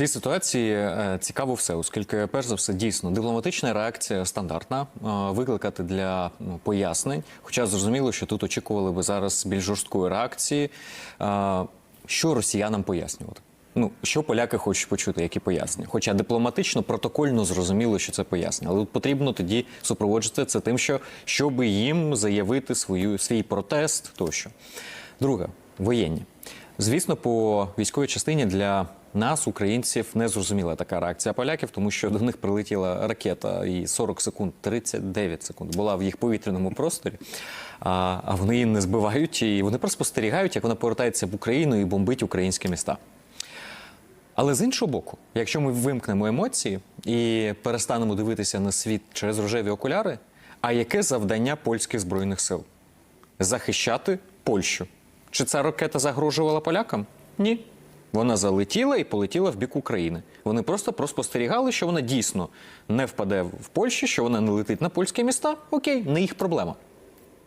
цій ситуації е, цікаво все, оскільки, перш за все, дійсно дипломатична реакція стандартна, е, викликати для ну, пояснень. Хоча зрозуміло, що тут очікували би зараз більш жорсткої реакції. Е, Що росіянам пояснювати? Ну, що поляки хочуть почути, які пояснення. Хоча дипломатично, протокольно зрозуміло, що це пояснення. Але потрібно тоді супроводжувати це тим, що щоб їм заявити свою, свій протест тощо. Друге, воєнні. Звісно, по військовій частині для нас, українців, не зрозуміла така реакція поляків, тому що до них прилетіла ракета і 40 секунд, 39 секунд була в їх повітряному просторі. А, а вони її не збивають, і вони просто спостерігають, як вона повертається в Україну і бомбить українські міста. Але з іншого боку, якщо ми вимкнемо емоції і перестанемо дивитися на світ через рожеві окуляри, а яке завдання польських збройних сил? Захищати Польщу. Чи ця ракета загрожувала полякам? Ні. Вона залетіла і полетіла в бік України. Вони просто проспостерігали, що вона дійсно не впаде в Польщу, що вона не летить на польські міста. Окей, не їх проблема.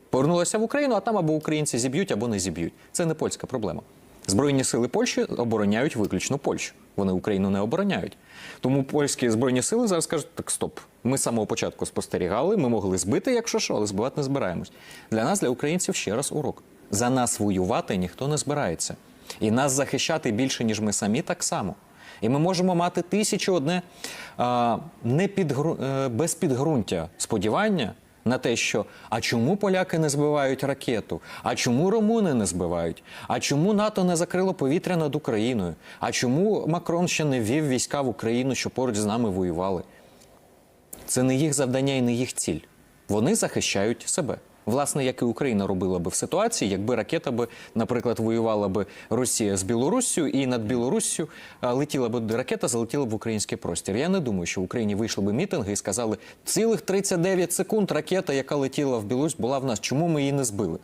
Повернулася в Україну, а там або українці зіб'ють, або не зіб'ють. Це не польська проблема. Збройні сили Польщі обороняють виключно Польщу. Вони Україну не обороняють. Тому польські збройні сили зараз кажуть: так стоп. Ми з самого початку спостерігали, ми могли збити, якщо що, але збивати не збираємось. Для нас, для українців, ще раз урок. За нас воювати ніхто не збирається. І нас захищати більше, ніж ми самі, так само. І ми можемо мати тисячу одне а, не підгру... е, без підґрунтя сподівання на те, що а чому поляки не збивають ракету? А чому румуни не збивають? А чому НАТО не закрило повітря над Україною? А чому Макрон ще не ввів війська в Україну, що поруч з нами воювали? Це не їх завдання і не їх ціль. Вони захищають себе. Власне, як і Україна робила би в ситуації, якби ракета би, наприклад, воювала би Росія з Білоруссю, і над Білоруссю летіла би ракета, залетіла б в український простір. Я не думаю, що в Україні вийшли би мітинги і сказали, цілих 39 секунд ракета, яка летіла в Білорусь, була в нас. Чому ми її не збили?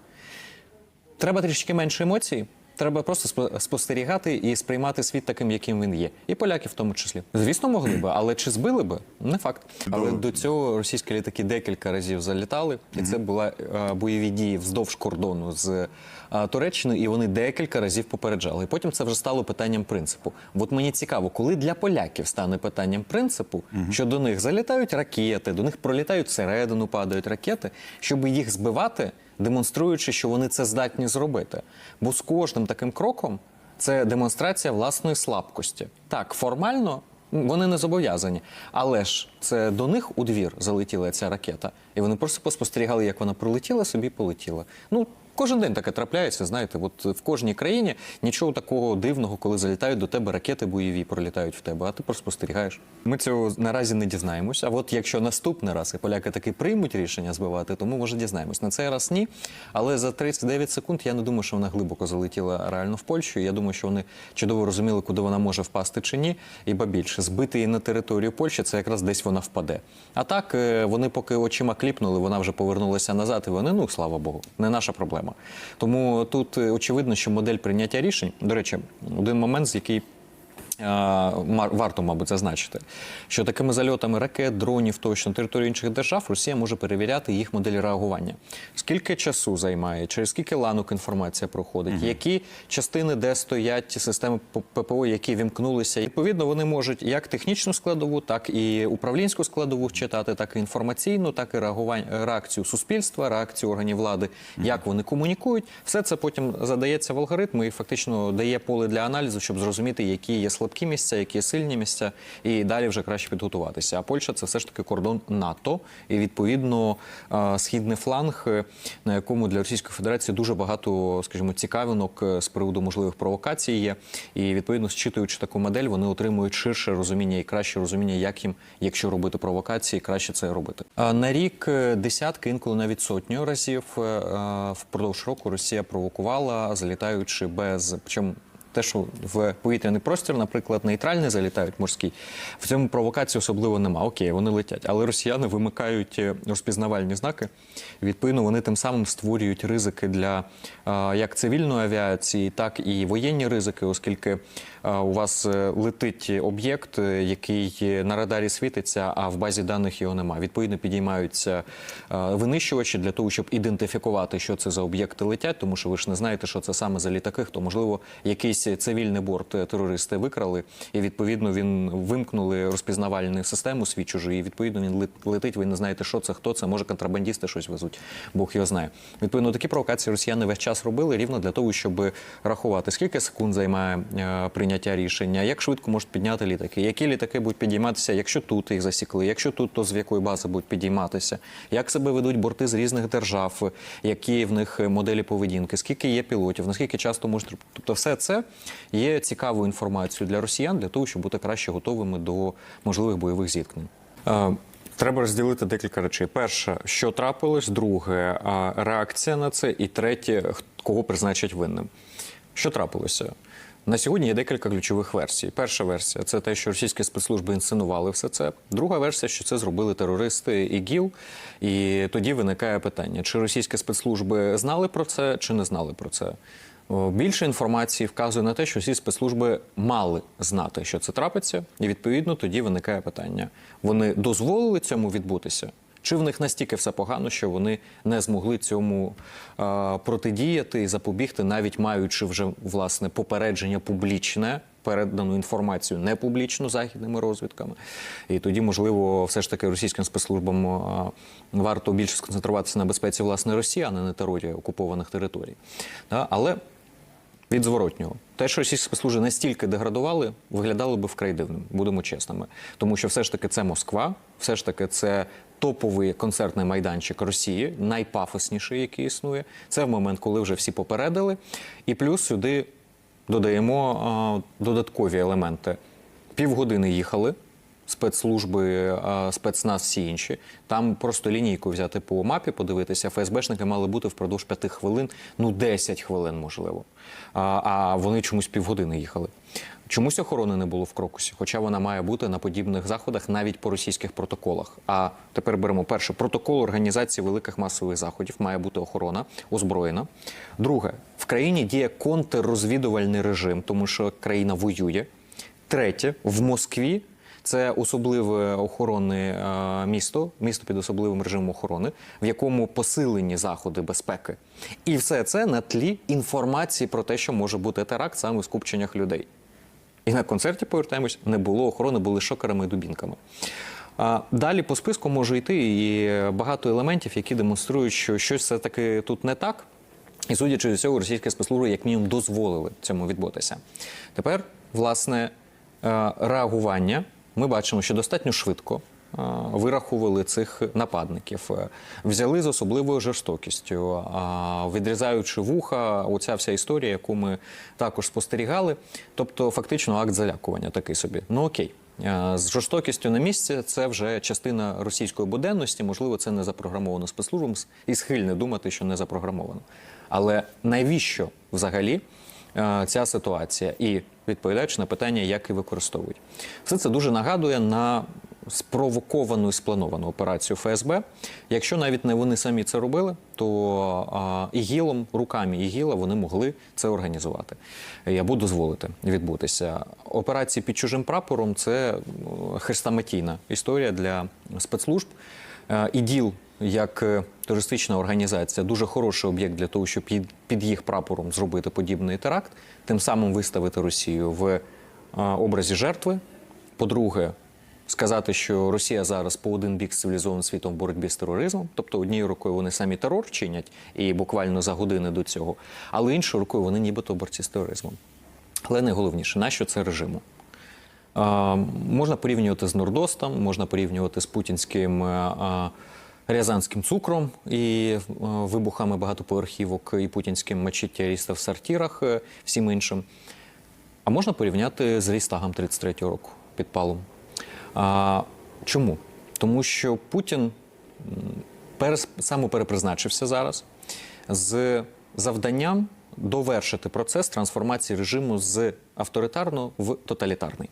Треба трішки менше емоцій. Треба просто спо- спостерігати і сприймати світ таким, яким він є. І поляки в тому числі. Звісно, могли би, але чи збили би? Не факт. Але до цього російські літаки декілька разів залітали, і це були е, бойові дії вздовж кордону з е, Туреччиною, і вони декілька разів попереджали. І потім це вже стало питанням принципу. От мені цікаво, коли для поляків стане питанням принципу, що до них залітають ракети, до них пролітають всередину, падають ракети, щоб їх збивати демонструючи, що вони це здатні зробити. Бо з кожним таким кроком це демонстрація власної слабкості. Так, формально вони не зобов'язані, але ж це до них у двір залетіла ця ракета, і вони просто поспостерігали, як вона пролетіла, собі полетіла. Ну. Кожен день таке трапляється, знаєте, от в кожній країні нічого такого дивного, коли залітають до тебе ракети бойові, пролітають в тебе, а ти просто спостерігаєш. Ми цього наразі не дізнаємось. А от якщо наступний раз і поляки таки приймуть рішення збивати, то ми може дізнаємось. На цей раз ні. Але за 39 секунд я не думаю, що вона глибоко залетіла реально в Польщу. Я думаю, що вони чудово розуміли, куди вона може впасти чи ні. І ба більше збити її на територію Польщі, це якраз десь вона впаде. А так е, вони поки очима кліпнули, вона вже повернулася назад, і вони, ну слава Богу, не наша проблема. Тому тут е, очевидно, що модель прийняття рішень. До речі, один момент, з який варто, мабуть, зазначити, що такими зальотами ракет, дронів тощо на території інших держав Росія може перевіряти їх моделі реагування. Скільки часу займає, через скільки ланок інформація проходить, які частини, де стоять системи ППО, які вімкнулися. Відповідно, вони можуть як технічну складову, так і управлінську складову читати, так і інформаційну, так і реагування реакцію суспільства, реакцію органів влади, як вони комунікують. Все це потім задається в алгоритм і фактично дає поле для аналізу, щоб зрозуміти, які є слабкі місця, які сильні місця, і далі вже краще підготуватися. А Польща це все ж таки кордон НАТО, і відповідно е, східний фланг, е, на якому для Російської Федерації дуже багато, скажімо, цікавинок е, з приводу можливих провокацій є. І відповідно, зчитуючи таку модель, вони отримують ширше розуміння і краще розуміння, як їм, якщо робити провокації, краще це робити. На рік десятки, інколи навіть сотню разів впродовж року Росія провокувала, залітаючи без причому. Те, що в повітряний простір, наприклад, нейтральний залітають морський, в цьому провокації особливо нема. Окей, вони летять. Але росіяни вимикають е, розпізнавальні знаки. Відповідно, вони тим самим створюють ризики для як цивільної авіації, так і воєнні ризики, оскільки у вас е, летить об'єкт, е, який на радарі світиться, а в базі даних його немає. Відповідно, підіймаються винищувачі для того, щоб ідентифікувати, що це за об'єкти летять, тому що ви ж не знаєте, що це саме за літаки, хто можливо якийсь якийсь цивільний борт е, терористи викрали, і відповідно він вимкнули розпізнавальну систему свій чужий. І відповідно він лет- летить. Ви не знаєте, що це, хто це. Може, контрабандісти щось везуть. Бог його знає. Відповідно, такі провокації росіяни весь час робили рівно для того, щоб рахувати, скільки секунд займає е, прийняття рішення, як швидко можуть підняти літаки, які літаки будуть підійматися, якщо тут їх засікли, якщо тут, то з якої бази будуть підійматися, як себе ведуть борти з різних держав, які в них моделі поведінки, скільки є пілотів, наскільки часто можуть. Тобто, все це є цікавою інформацією для росіян для того, щоб бути краще готовими до можливих бойових зіткнень. Е, Треба розділити декілька речей. Перше, що трапилось, друге, реакція на це, і третє, кого призначать винним. Що трапилося? На сьогодні є декілька ключових версій. Перша версія це те, що російські спецслужби інсценували все це. Друга версія, що це зробили терористи ІГІЛ. І тоді виникає питання: чи російські спецслужби знали про це, чи не знали про це. О, Більше інформації вказує на те, що всі спецслужби мали знати, що це трапиться, і відповідно тоді виникає питання: вони дозволили цьому відбутися? Чи в них настільки все погано, що вони не змогли цьому е, протидіяти і запобігти, навіть маючи вже власне попередження публічне, передану інформацію не публічну західними розвідками. І тоді, можливо, все ж таки російським спецслужбам е, варто більше сконцентруватися на безпеці власне Росії, а не на терорі окупованих територій. Але від зворотнього. Те, що російські спецслужби настільки деградували, виглядало би вкрай дивним, будемо чесними. Тому що все ж таки це Москва, все ж таки це топовий концертний майданчик Росії, найпафосніший, який існує. Це в момент, коли вже всі попередили. І плюс сюди додаємо а, додаткові елементи. Півгодини їхали. Спецслужби, спецназ, всі інші. Там просто лінійку взяти по мапі, подивитися. ФСБшники мали бути впродовж п'яти хвилин, ну 10 хвилин, можливо. А, вони чомусь півгодини їхали. Чомусь охорони не було в крокусі, хоча вона має бути на подібних заходах навіть по російських протоколах. А тепер беремо перше протокол організації великих масових заходів. Має бути охорона озброєна. Друге, в країні діє контррозвідувальний режим, тому що країна воює. Третє, в Москві це особливе охоронне е, місто, місто під особливим режимом охорони, в якому посилені заходи безпеки. І все це на тлі інформації про те, що може бути теракт саме в скупченнях людей. І на концерті повертаємось, не було охорони, були шокерами і дубінками. Далі по списку може йти і багато елементів, які демонструють, що щось все-таки тут не так. І судячи з цього, російські спецслужби як мінімум дозволили цьому відбутися. Тепер, власне, е, реагування ми бачимо, що достатньо швидко е, вирахували цих нападників, Е, взяли з особливою жорстокістю, відрізаючи вуха, оця вся історія, яку ми також спостерігали. Тобто, фактично, акт залякування такий собі. Ну окей. Е, З жорстокістю на місці це вже частина російської буденності. Можливо, це не запрограмовано спецслужбам і схильне думати, що не запрограмовано. Але навіщо взагалі е, ця ситуація? І відповідаючи на питання, як і використовують, все це дуже нагадує на спровоковану і сплановану операцію ФСБ. Якщо навіть не вони самі це робили, то а, ігілом, руками ігіла вони могли це організувати. І Або дозволити відбутися. Операції під чужим прапором це ну, хрестоматійна історія для спецслужб. Е, іділ як е, терористична організація дуже хороший об'єкт для того, щоб під, їх прапором зробити подібний теракт, тим самим виставити Росію в е, образі жертви. По-друге, сказати, що Росія зараз по один бік з цивілізованим світом в боротьбі з тероризмом, тобто однією рукою вони самі терор чинять і буквально за години до цього, але іншою рукою вони нібито борці з тероризмом. Але найголовніше, нащо це режиму? Можна порівнювати з Нордостом, можна порівнювати з путінським е, рязанським цукром і е, вибухами багатоповерхівок і путінським мачеттєрістів в сортирах, е, всім іншим. А можна порівняти з Рейстагом 33-го року підпалом. А, чому? Тому що Путін перес, самоперепризначився зараз з завданням довершити процес трансформації режиму з авторитарного в тоталітарний.